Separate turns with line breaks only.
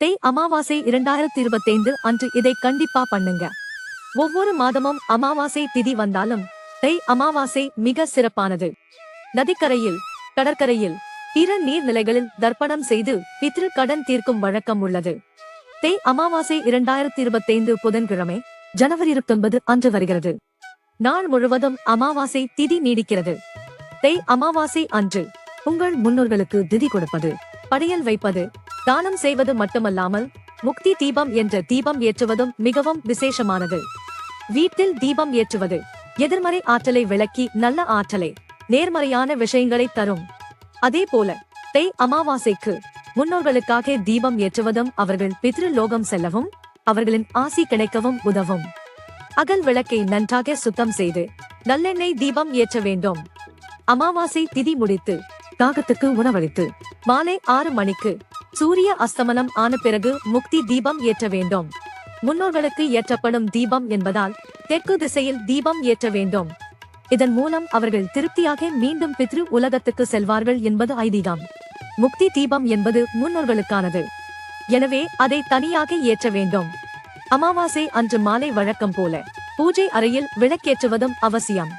தை அமாவாசை இரண்டாயிரத்தி இருபத்தைந்து அன்று இதை கண்டிப்பா பண்ணுங்க. ஒவ்வொரு மாதமும் அமாவாசை திதி வந்தாலும் தை அமாவாசை மிக சிறப்பானது. நதிக்கரையில் கடற்கரையில் பிற நீர்நிலைகளில் தர்ப்பணம் செய்து பித்ரு கடன் தீர்க்கும் வழக்கம் உள்ளது. தை அமாவாசை இரண்டாயிரத்தி இருபத்தைந்து புதன்கிழமை ஜனவரி இருபத்தொன்பது அன்று வருகிறது. நாள் முழுவதும் அமாவாசை திதி நீடிக்கிறது. தை அமாவாசை அன்று உங்கள் முன்னோர்களுக்கு திதி கொடுப்பது படையல் வைப்பது தானம் செய்வது மட்டுமல்லாமல் முக்தி தீபம் என்ற தீபம் ஏற்றுவதும் மிகவும் விசேஷமானது. வீட்டில் தீபம் ஏற்றுவது எதிர்மறை ஆற்றலை விளக்கி நல்ல ஆற்றலை நேர்மறையான விஷயங்களை தரும். அதே போல தை அமாவாசைக்கு முன்னோர்களுக்காக தீபம் ஏற்றுவதும் அவர்கள் பித்ருலோகம் செல்லவும் அவர்களின் ஆசி கிடைக்கவும் உதவும். அகல் விளக்கை நன்றாக சுத்தம் செய்து நல்லெண்ணெய் தீபம் ஏற்ற வேண்டும். அமாவாசை திதி முடித்து தாகத்துக்கு உணவளித்து மாலை ஆறு மணிக்கு சூரிய அஸ்தமனம் ஆன பிறகு முக்தி தீபம் ஏற்ற வேண்டும். முன்னோர்களுக்கு ஏற்றப்படும் தீபம் என்பதால் தெற்கு திசையில் தீபம் ஏற்ற வேண்டும். இதன் மூலம் அவர்கள் திருப்தியாக மீண்டும் பித்ரு உலகத்துக்கு செல்வார்கள் என்பது ஐதீகம். முக்தி தீபம் என்பது முன்னோர்களுக்கானது. எனவே அதை தனியாக ஏற்ற வேண்டும். அமாவாசை அன்று மாலை வழக்கம் போல. பூஜை அறையில் விளக்கேற்றுவதும் அவசியம்.